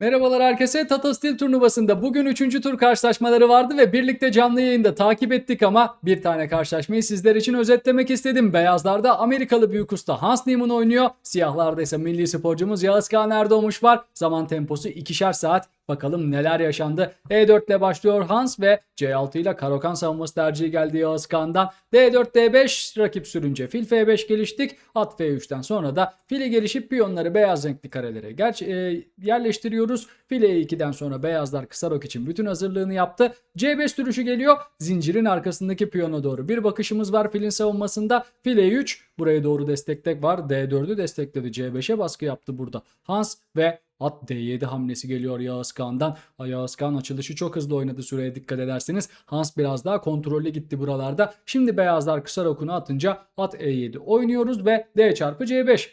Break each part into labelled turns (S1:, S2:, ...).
S1: Merhabalar herkese. Tata Steel turnuvasında bugün 3. tur karşılaşmaları vardı ve birlikte canlı yayında takip ettik ama bir tane karşılaşmayı sizler için özetlemek istedim. Beyazlarda Amerikalı büyük usta Hans Niemann oynuyor. Siyahlarda ise milli sporcumuz Yağız Kağan Erdoğmuş var. Zaman temposu ikişer saat. Bakalım neler yaşandı. E4 ile başlıyor Hans ve C6 ile Karokan savunması tercihi geldi Yağız Kağan'dan. D4 D5 rakip sürünce fil F5 geliştik. At F3'ten sonra da fili gelişip piyonları beyaz renkli karelere gerçi, e, yerleştiriyoruz. Fil E2'den sonra beyazlar kısa rok için bütün hazırlığını yaptı. C5 sürüşü geliyor. Zincirin arkasındaki piyona doğru bir bakışımız var filin savunmasında. Fil E3 buraya doğru destektek var. D4'ü destekledi. C5'e baskı yaptı burada. Hans ve At D7 hamlesi geliyor Yağız Kağan'dan. Yağız Kağan açılışı çok hızlı oynadı süreye dikkat ederseniz. Hans biraz daha kontrollü gitti buralarda. Şimdi beyazlar kısa rokunu atınca at E7 oynuyoruz ve D çarpı C5.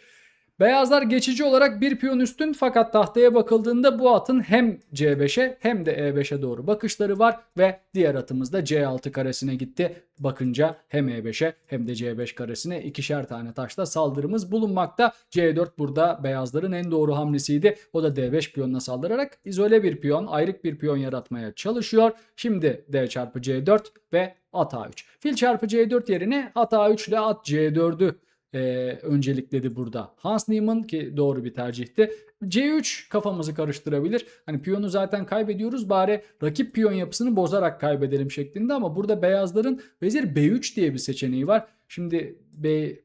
S1: Beyazlar geçici olarak bir piyon üstün fakat tahtaya bakıldığında bu atın hem C5'e hem de E5'e doğru bakışları var ve diğer atımız da C6 karesine gitti. Bakınca hem E5'e hem de C5 karesine ikişer tane taşla saldırımız bulunmakta. C4 burada beyazların en doğru hamlesiydi. O da D5 piyonuna saldırarak izole bir piyon, ayrık bir piyon yaratmaya çalışıyor. Şimdi D çarpı C4 ve at A3. Fil çarpı C4 yerine at A3 ile at C4'ü e, öncelikledi burada. Hans Niemann ki doğru bir tercihti. C3 kafamızı karıştırabilir. Hani piyonu zaten kaybediyoruz bari rakip piyon yapısını bozarak kaybedelim şeklinde ama burada beyazların vezir B3 diye bir seçeneği var. Şimdi B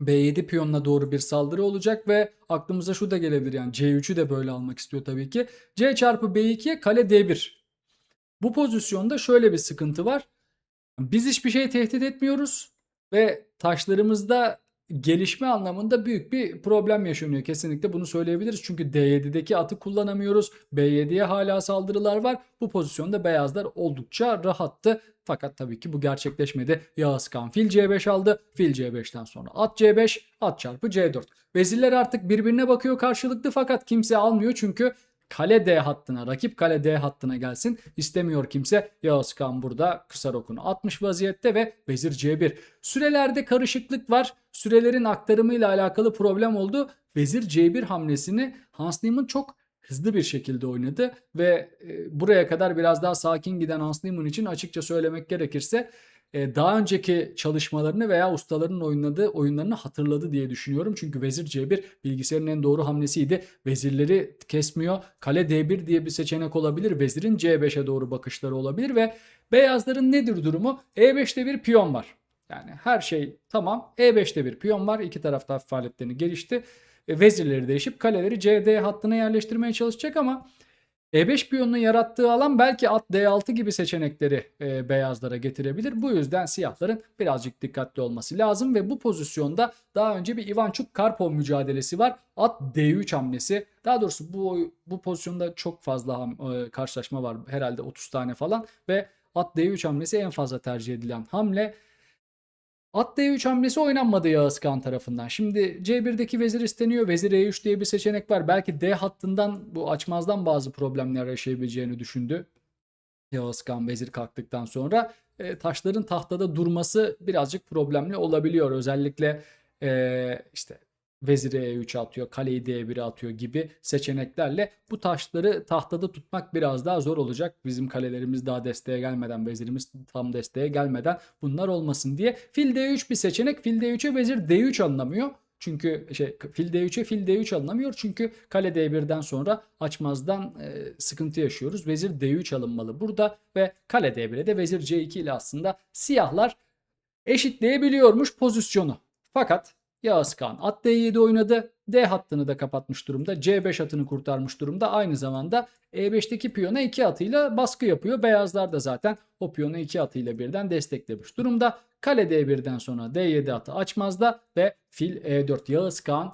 S1: B7 piyonuna doğru bir saldırı olacak ve aklımıza şu da gelebilir yani C3'ü de böyle almak istiyor tabii ki. C çarpı B2'ye kale D1. Bu pozisyonda şöyle bir sıkıntı var. Biz hiçbir şey tehdit etmiyoruz ve taşlarımızda gelişme anlamında büyük bir problem yaşanıyor. Kesinlikle bunu söyleyebiliriz. Çünkü D7'deki atı kullanamıyoruz. B7'ye hala saldırılar var. Bu pozisyonda beyazlar oldukça rahattı. Fakat tabii ki bu gerçekleşmedi. Yağız Kan fil C5 aldı. Fil C5'ten sonra at C5, at çarpı C4. Vezirler artık birbirine bakıyor karşılıklı fakat kimse almıyor çünkü kale D hattına, rakip kale D hattına gelsin istemiyor kimse. Yağız Kağan burada kısa rokunu atmış vaziyette ve vezir C1. Sürelerde karışıklık var. Sürelerin aktarımıyla alakalı problem oldu. Vezir C1 hamlesini Hans Niemann çok hızlı bir şekilde oynadı ve e, buraya kadar biraz daha sakin giden Hans Niemann için açıkça söylemek gerekirse e, daha önceki çalışmalarını veya ustaların oynadığı oyunlarını hatırladı diye düşünüyorum. Çünkü vezir C1 bilgisayarın en doğru hamlesiydi. Vezirleri kesmiyor. Kale D1 diye bir seçenek olabilir. Vezirin C5'e doğru bakışları olabilir ve beyazların nedir durumu? E5'te bir piyon var. Yani her şey tamam. E5'te bir piyon var. İki tarafta hafif faaliyetlerini gelişti. E, vezirleri değişip kaleleri CD hattına yerleştirmeye çalışacak ama e5 piyonunun yarattığı alan belki at D6 gibi seçenekleri e, beyazlara getirebilir. Bu yüzden siyahların birazcık dikkatli olması lazım ve bu pozisyonda daha önce bir Ivanchuk Karpov mücadelesi var. At D3 hamlesi. Daha doğrusu bu bu pozisyonda çok fazla ham, e, karşılaşma var. Herhalde 30 tane falan ve at D3 hamlesi en fazla tercih edilen hamle. At D3 hamlesi oynanmadı Yağız Kağan tarafından. Şimdi C1'deki vezir isteniyor. Vezir E3 diye bir seçenek var. Belki D hattından bu açmazdan bazı problemler yaşayabileceğini düşündü. Yağız Kağan vezir kalktıktan sonra e, taşların tahtada durması birazcık problemli olabiliyor. Özellikle e, işte veziri E3 atıyor, kaleyi D1'e atıyor gibi seçeneklerle bu taşları tahtada tutmak biraz daha zor olacak. Bizim kalelerimiz daha desteğe gelmeden, vezirimiz tam desteğe gelmeden bunlar olmasın diye. Fil D3 bir seçenek. Fil D3'e vezir D3 anlamıyor. Çünkü şey fil D3'e fil D3 alınamıyor. Çünkü kale D1'den sonra açmazdan e, sıkıntı yaşıyoruz. Vezir D3 alınmalı burada ve kale D1'e de vezir C2 ile aslında siyahlar eşitleyebiliyormuş pozisyonu. Fakat Yağız Kağan at D7 oynadı. D hattını da kapatmış durumda. C5 atını kurtarmış durumda. Aynı zamanda E5'teki piyona 2 atıyla baskı yapıyor. Beyazlar da zaten o piyonu 2 atıyla birden desteklemiş durumda. Kale D1'den sonra D7 atı açmazda ve fil E4 Yağız Kağan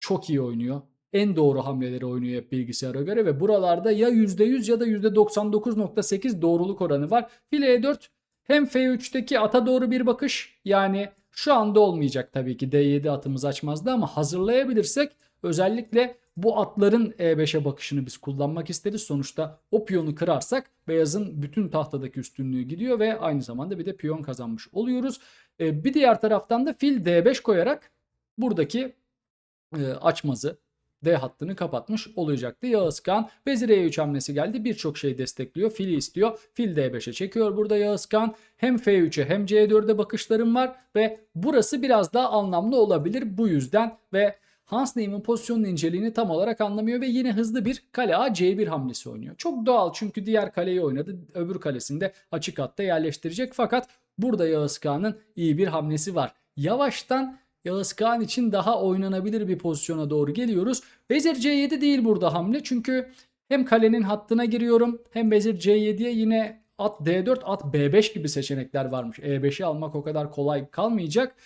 S1: çok iyi oynuyor. En doğru hamleleri oynuyor hep bilgisayara göre ve buralarda ya %100 ya da %99.8 doğruluk oranı var. Fil E4 hem F3'teki ata doğru bir bakış yani şu anda olmayacak tabii ki D7 atımız açmazdı ama hazırlayabilirsek özellikle bu atların E5'e bakışını biz kullanmak isteriz. Sonuçta o piyonu kırarsak beyazın bütün tahtadaki üstünlüğü gidiyor ve aynı zamanda bir de piyon kazanmış oluyoruz. E, bir diğer taraftan da fil D5 koyarak buradaki e, açmazı D hattını kapatmış olacaktı. Yağız Kağan vezir E3 hamlesi geldi. Birçok şey destekliyor. Fili istiyor. Fil D5'e çekiyor burada Yağız Kağan. Hem F3'e hem C4'e bakışlarım var ve burası biraz daha anlamlı olabilir bu yüzden ve Hans Niemann pozisyonun inceliğini tam olarak anlamıyor ve yine hızlı bir kale A C1 hamlesi oynuyor. Çok doğal çünkü diğer kaleyi oynadı. Öbür kalesinde açık hatta yerleştirecek fakat burada Yağız Kağan'ın iyi bir hamlesi var. Yavaştan Yağız Kağan için daha oynanabilir bir pozisyona doğru geliyoruz. Vezir C7 değil burada hamle çünkü hem kalenin hattına giriyorum hem vezir C7'ye yine at D4 at B5 gibi seçenekler varmış. E5'i almak o kadar kolay kalmayacak.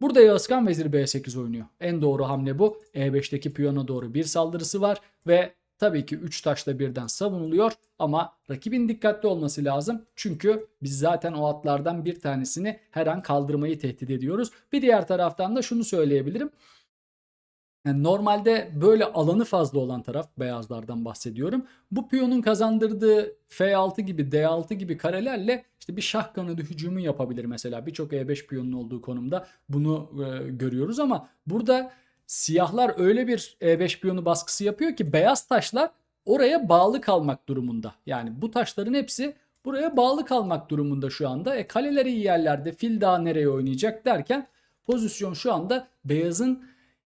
S1: Burada Yağız Kağan vezir B8 oynuyor. En doğru hamle bu. E5'teki piyona doğru bir saldırısı var ve tabii ki 3 taşla birden savunuluyor ama rakibin dikkatli olması lazım. Çünkü biz zaten o atlardan bir tanesini her an kaldırmayı tehdit ediyoruz. Bir diğer taraftan da şunu söyleyebilirim. Yani normalde böyle alanı fazla olan taraf beyazlardan bahsediyorum. Bu piyonun kazandırdığı F6 gibi D6 gibi karelerle işte bir şah kanadı hücumu yapabilir mesela. Birçok E5 piyonun olduğu konumda bunu e, görüyoruz ama burada siyahlar öyle bir E5 piyonu baskısı yapıyor ki beyaz taşlar oraya bağlı kalmak durumunda. Yani bu taşların hepsi buraya bağlı kalmak durumunda şu anda. E kaleleri iyi yerlerde fil daha nereye oynayacak derken pozisyon şu anda beyazın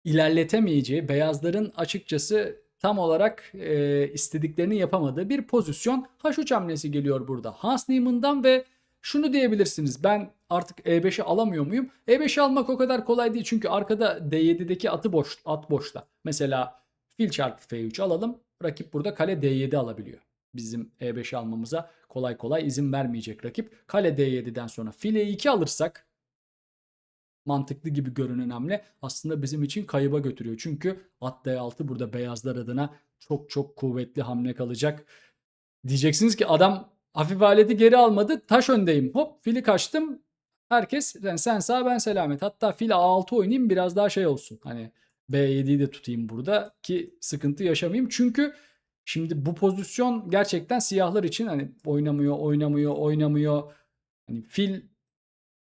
S1: ilerletemeyeceği, beyazların açıkçası tam olarak e, istediklerini yapamadığı bir pozisyon. H3 hamlesi geliyor burada Hans Niemann'dan ve şunu diyebilirsiniz ben artık E5'i alamıyor muyum? E5'i almak o kadar kolay değil çünkü arkada D7'deki atı boş, at boşta. Mesela fil çarpı F3 alalım. Rakip burada kale D7 alabiliyor. Bizim E5'i almamıza kolay kolay izin vermeyecek rakip. Kale D7'den sonra fil E2 alırsak mantıklı gibi görünen hamle aslında bizim için kayıba götürüyor. Çünkü at D6 burada beyazlar adına çok çok kuvvetli hamle kalacak. Diyeceksiniz ki adam hafif aleti geri almadı. Taş öndeyim. Hop fili kaçtım. Herkes yani sen sağ ben selamet. Hatta fil A6 oynayayım biraz daha şey olsun. Hani B7'yi de tutayım burada ki sıkıntı yaşamayayım. Çünkü şimdi bu pozisyon gerçekten siyahlar için hani oynamıyor, oynamıyor, oynamıyor. Hani fil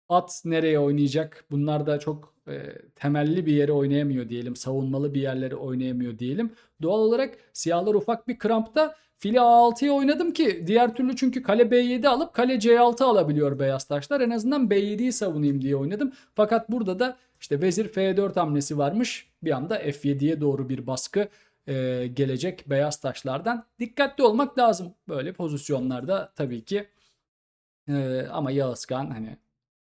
S1: at nereye oynayacak? Bunlar da çok e, temelli bir yere oynayamıyor diyelim. Savunmalı bir yerlere oynayamıyor diyelim. Doğal olarak siyahlar ufak bir krampta fili A6'ya oynadım ki diğer türlü çünkü kale B7 alıp kale C6 alabiliyor beyaz taşlar. En azından B7'yi savunayım diye oynadım. Fakat burada da işte vezir F4 hamlesi varmış. Bir anda F7'ye doğru bir baskı e, gelecek beyaz taşlardan. Dikkatli olmak lazım böyle pozisyonlarda tabii ki. E, ama Yağız Kağan hani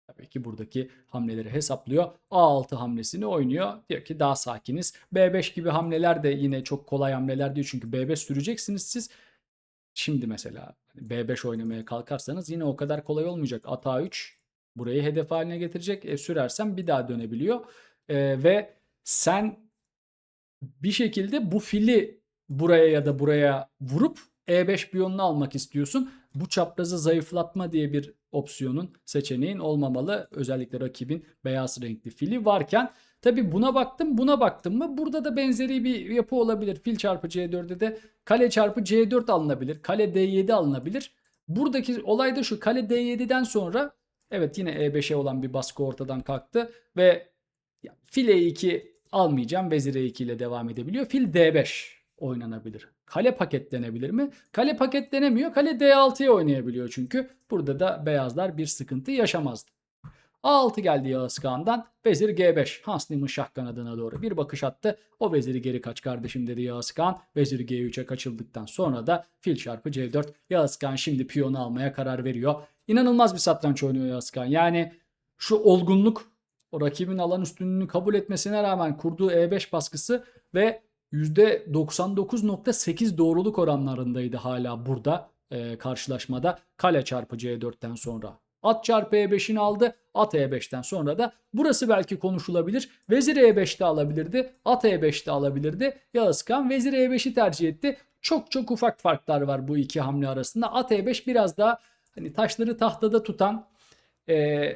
S1: Tabii ki buradaki hamleleri hesaplıyor. A6 hamlesini oynuyor. Diyor ki daha sakiniz. B5 gibi hamleler de yine çok kolay hamleler değil. Çünkü B5 süreceksiniz siz. Şimdi mesela B5 oynamaya kalkarsanız yine o kadar kolay olmayacak. At A3 burayı hedef haline getirecek. E, sürersen bir daha dönebiliyor. E, ve sen bir şekilde bu fili buraya ya da buraya vurup E5 piyonunu almak istiyorsun. Bu çaprazı zayıflatma diye bir opsiyonun seçeneğin olmamalı. Özellikle rakibin beyaz renkli fili varken tabi buna baktım buna baktım mı burada da benzeri bir yapı olabilir. Fil çarpı C4'de de kale çarpı C4 alınabilir. Kale D7 alınabilir. Buradaki olay da şu kale D7'den sonra evet yine E5'e olan bir baskı ortadan kalktı ve fil E2 almayacağım vezir E2 ile devam edebiliyor. Fil D5 oynanabilir. Kale paketlenebilir mi? Kale paketlenemiyor. Kale D6'ya oynayabiliyor çünkü. Burada da beyazlar bir sıkıntı yaşamazdı. A6 geldi Yağız Kağan'dan. Vezir G5. Hans Niemann şah kanadına doğru bir bakış attı. O veziri geri kaç kardeşim dedi Yağız Kağan. Vezir G3'e kaçıldıktan sonra da fil çarpı C4. Yağız Kağan şimdi piyonu almaya karar veriyor. İnanılmaz bir satranç oynuyor Yağız Kağan. Yani şu olgunluk o rakibin alan üstünlüğünü kabul etmesine rağmen kurduğu E5 baskısı ve %99.8 doğruluk oranlarındaydı hala burada e, karşılaşmada. Kale çarpı C4'ten sonra. At çarpı E5'ini aldı. At E5'ten sonra da burası belki konuşulabilir. Vezir E5'te alabilirdi. At E5'te alabilirdi. Yağız Kağan vezir E5'i tercih etti. Çok çok ufak farklar var bu iki hamle arasında. At E5 biraz daha hani taşları tahtada tutan e,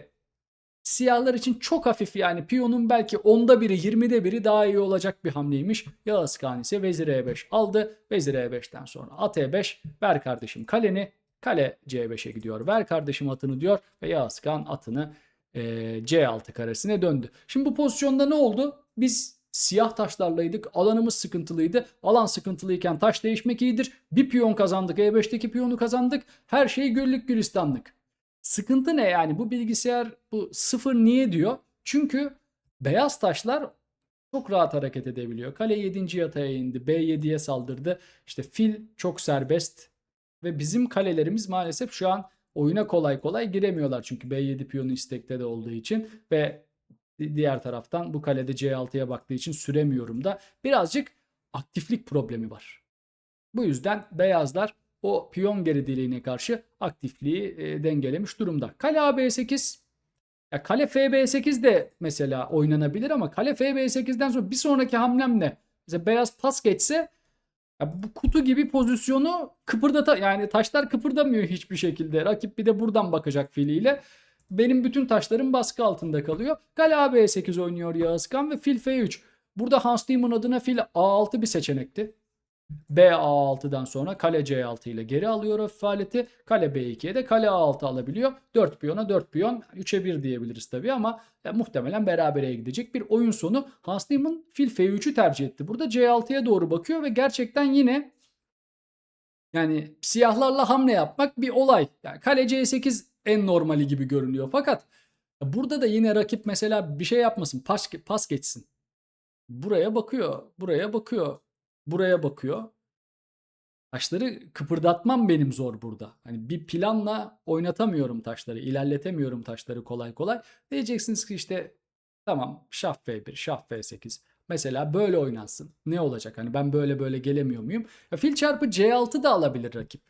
S1: siyahlar için çok hafif yani piyonun belki onda biri 20'de biri daha iyi olacak bir hamleymiş. Yağız Kağan ise vezir E5 aldı. Vezir E5'ten sonra at E5 ver kardeşim kaleni. Kale C5'e gidiyor. Ver kardeşim atını diyor ve Yağız Kağan atını C6 karesine döndü. Şimdi bu pozisyonda ne oldu? Biz siyah taşlarlaydık. Alanımız sıkıntılıydı. Alan sıkıntılıyken taş değişmek iyidir. Bir piyon kazandık. E5'teki piyonu kazandık. Her şey güllük gülistanlık. Sıkıntı ne yani? Bu bilgisayar bu sıfır niye diyor? Çünkü beyaz taşlar çok rahat hareket edebiliyor. Kale 7. yataya indi. B7'ye saldırdı. İşte fil çok serbest. Ve bizim kalelerimiz maalesef şu an oyuna kolay kolay giremiyorlar. Çünkü B7 piyonu istekte de olduğu için. Ve diğer taraftan bu kalede C6'ya baktığı için süremiyorum da. Birazcık aktiflik problemi var. Bu yüzden beyazlar o piyon geridiliğine karşı aktifliği e, dengelemiş durumda. Kale AB8 ya kale FB8 de mesela oynanabilir ama kale FB8'den sonra bir sonraki hamlem ne? Mesela beyaz pas geçse ya bu kutu gibi pozisyonu kıpırdata yani taşlar kıpırdamıyor hiçbir şekilde. Rakip bir de buradan bakacak filiyle. Benim bütün taşlarım baskı altında kalıyor. Kale AB8 oynuyor Yağızkan ve fil F3. Burada Hans Niemann adına fil A6 bir seçenekti. B A6'dan sonra kale C6 ile geri alıyor hafif aleti. Kale B2'ye de kale A6 alabiliyor. 4 piyona 4 piyon 3'e 1 diyebiliriz tabii ama e, muhtemelen berabere gidecek bir oyun sonu. Hans Niemann fil F3'ü tercih etti. Burada C6'ya doğru bakıyor ve gerçekten yine yani siyahlarla hamle yapmak bir olay. Yani kale C8 en normali gibi görünüyor. Fakat burada da yine rakip mesela bir şey yapmasın. Pas, pas geçsin. Buraya bakıyor. Buraya bakıyor. Buraya bakıyor. Taşları kıpırdatmam benim zor burada. Hani bir planla oynatamıyorum taşları. ilerletemiyorum taşları kolay kolay. Diyeceksiniz ki işte tamam şah F1, şah F8. Mesela böyle oynansın. Ne olacak? Hani ben böyle böyle gelemiyor muyum? Ya fil çarpı C6 da alabilir rakip.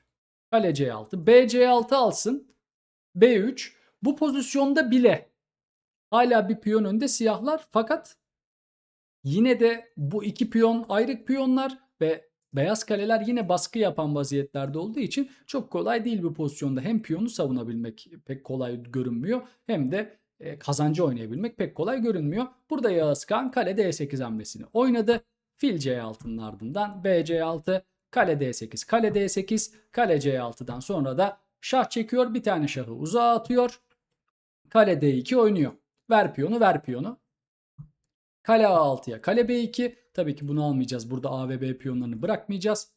S1: Kale C6. B C6 alsın. B3. Bu pozisyonda bile hala bir piyon önde siyahlar fakat yine de bu iki piyon ayrık piyonlar ve beyaz kaleler yine baskı yapan vaziyetlerde olduğu için çok kolay değil bu pozisyonda. Hem piyonu savunabilmek pek kolay görünmüyor hem de e, kazancı oynayabilmek pek kolay görünmüyor. Burada Yağız Kağan kale D8 hamlesini oynadı. Fil C6'nın ardından B C6, kale D8, kale D8, kale C6'dan sonra da şah çekiyor. Bir tane şahı uzağa atıyor. Kale D2 oynuyor. Ver piyonu ver piyonu. Kale A6'ya kale B2. Tabii ki bunu almayacağız. Burada A ve B piyonlarını bırakmayacağız.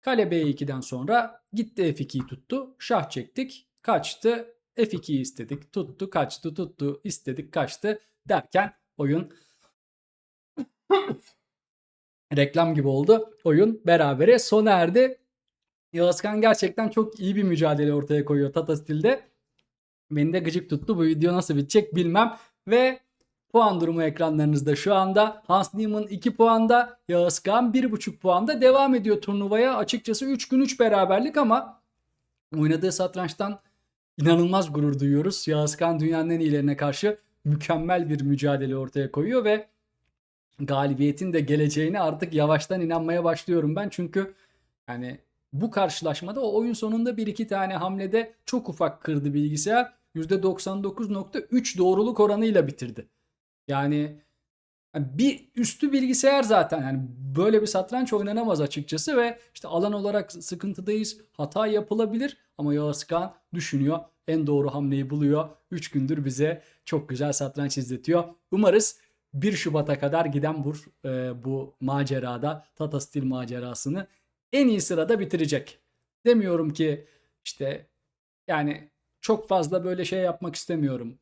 S1: Kale B2'den sonra gitti F2'yi tuttu. Şah çektik. Kaçtı. F2'yi istedik. Tuttu kaçtı tuttu istedik kaçtı derken oyun reklam gibi oldu. Oyun berabere sona erdi. Yağızkan gerçekten çok iyi bir mücadele ortaya koyuyor Tata Stil'de. Beni de gıcık tuttu. Bu video nasıl bitecek bilmem. Ve puan durumu ekranlarınızda şu anda. Hans Niemann 2 puanda, Yağız Kağan 1,5 puanda devam ediyor turnuvaya. Açıkçası 3 gün 3 beraberlik ama oynadığı satrançtan inanılmaz gurur duyuyoruz. Yağız Kağan dünyanın en iyilerine karşı mükemmel bir mücadele ortaya koyuyor ve galibiyetin de geleceğine artık yavaştan inanmaya başlıyorum ben. Çünkü yani bu karşılaşmada o oyun sonunda bir iki tane hamlede çok ufak kırdı bilgisayar. %99.3 doğruluk oranıyla bitirdi. Yani bir üstü bilgisayar zaten yani böyle bir satranç oynanamaz açıkçası ve işte alan olarak sıkıntıdayız. Hata yapılabilir ama Yağız Kağan düşünüyor. En doğru hamleyi buluyor. 3 gündür bize çok güzel satranç izletiyor. Umarız 1 Şubat'a kadar giden bu, e, bu macerada Tata Steel macerasını en iyi sırada bitirecek. Demiyorum ki işte yani çok fazla böyle şey yapmak istemiyorum.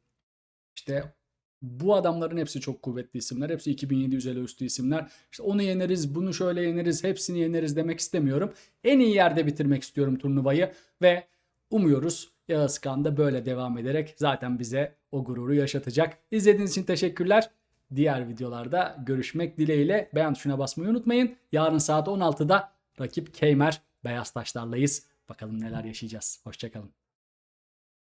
S1: İşte bu adamların hepsi çok kuvvetli isimler. Hepsi 2700 ele üstü isimler. İşte onu yeneriz, bunu şöyle yeneriz, hepsini yeneriz demek istemiyorum. En iyi yerde bitirmek istiyorum turnuvayı ve umuyoruz Yağız da böyle devam ederek zaten bize o gururu yaşatacak. İzlediğiniz için teşekkürler. Diğer videolarda görüşmek dileğiyle beğen tuşuna basmayı unutmayın. Yarın saat 16'da rakip Keymer Beyaz Taşlar'layız. Bakalım neler yaşayacağız. Hoşçakalın.